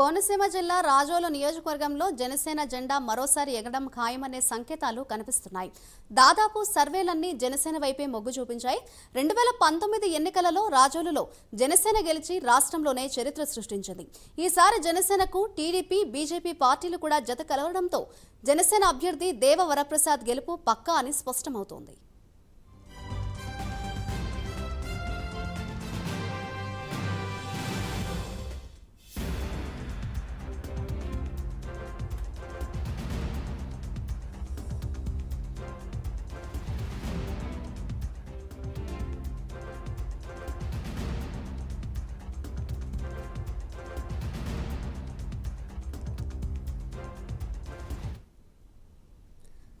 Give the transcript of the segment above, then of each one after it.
కోనసీమ జిల్లా రాజోలు నియోజకవర్గంలో జనసేన జెండా మరోసారి ఎగడం ఖాయమనే సంకేతాలు కనిపిస్తున్నాయి. దాదాపు సర్వేలన్నీ జనసేన వైపే మొగ్గు చూపించాయి. రెండు వేల పంతొమ్మిది ఎన్నికలలో రాజోలులో జనసేన గెలిచి రాష్ట్రంలోనే చరిత్ర సృష్టించింది. ఈసారి జనసేనకు టీడీపీ బీజేపీ పార్టీలు కూడా జత కలవడంతో జనసేన అభ్యర్థి దేవ వరప్రసాద్ గెలుపు పక్కా అని స్పష్టమవుతోంది.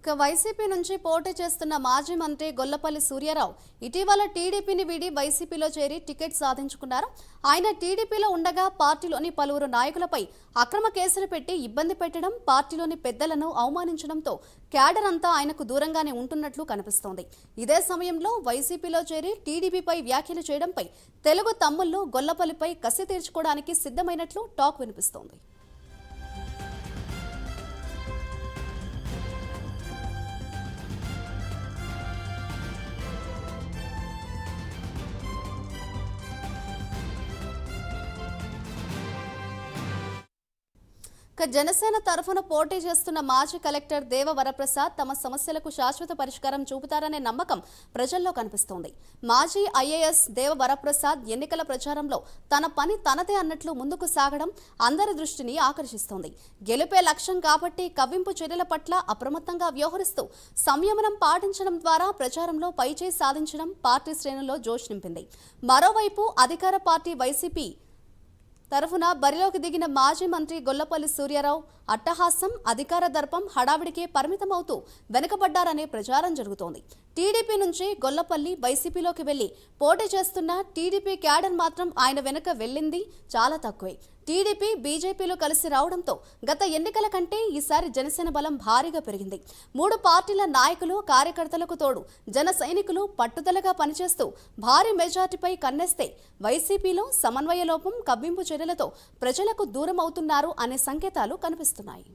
ఇక వైసీపీ నుంచి పోటీ చేస్తున్న మాజీ మంత్రి గొల్లపల్లి సూర్యారావు ఇటీవల టీడీపీని వీడి వైసీపీలో చేరి టికెట్ సాధించుకున్నారు. ఆయన టీడీపీలో ఉండగా పార్టీలోని పలువురు నాయకులపై అక్రమ కేసులు పెట్టి ఇబ్బంది పెట్టడం పార్టీలోని పెద్దలను అవమానించడంతో క్యాడర్ అంతా ఆయనకు దూరంగానే ఉంటున్నట్లు కనిపిస్తోంది. ఇదే సమయంలో వైసీపీలో చేరి టీడీపీపై వ్యాఖ్యలు చేయడంపై తెలుగు తమ్ముళ్ళు గొల్లపల్లిపై కసి తీర్చుకోవడానికి సిద్ధమైనట్లు టాక్ వినిపిస్తోంది. ఇక జనసేన తరఫున పోటీ చేస్తున్న మాజీ కలెక్టర్ దేవ వరప్రసాద్ తమ సమస్యలకు శాశ్వత పరిష్కారం చూపుతారనే నమ్మకం ప్రజల్లో కనిపిస్తోంది. మాజీ ఐఏఎస్ దేవ వరప్రసాద్ ఎన్నికల ప్రచారంలో తన పని తనదే అన్నట్లు ముందుకు సాగడం అందరి దృష్టిని ఆకర్షిస్తోంది. గెలిపే లక్ష్యం కాబట్టి కవ్వింపు చర్యల పట్ల అప్రమత్తంగా వ్యవహరిస్తూ సంయమనం పాటించడం ద్వారా ప్రచారంలో పైచేయి సాధించడం పార్టీ శ్రేణుల్లో జోష్ నింపింది. మరోవైపు అధికార పార్టీ వైసీపీ తరఫున బరిలోకి దిగిన మాజీ మంత్రి గొల్లపల్లి సూర్యారావు అట్టహాసం అధికార దర్పం హడావిడికే పరిమితమవుతూ వెనుకబడ్డారనే ప్రచారం జరుగుతోంది. టీడీపీ నుంచి గొల్లపల్లి వైసీపీలోకి వెళ్ళి పోటీ చేస్తున్న టీడీపీ క్యాడర్ మాత్రం ఆయన వెనుక వెళ్ళింది చాలా తక్కువే. టీడీపీ బీజేపీలో కలిసి రావడంతో గత ఎన్నికల కంటే ఈసారి జనసేన బలం భారీగా పెరిగింది. మూడు పార్టీల నాయకులు కార్యకర్తలకు తోడు జన సైనికులు పట్టుదలగా పనిచేస్తూ భారీ మెజార్టీపై కన్నేస్తే వైసీపీలో సమన్వయ లోపం కవ్వింపు చర్యలతో ప్రజలకు దూరం అవుతున్నారు అనే సంకేతాలు కనిపిస్తున్నాయి.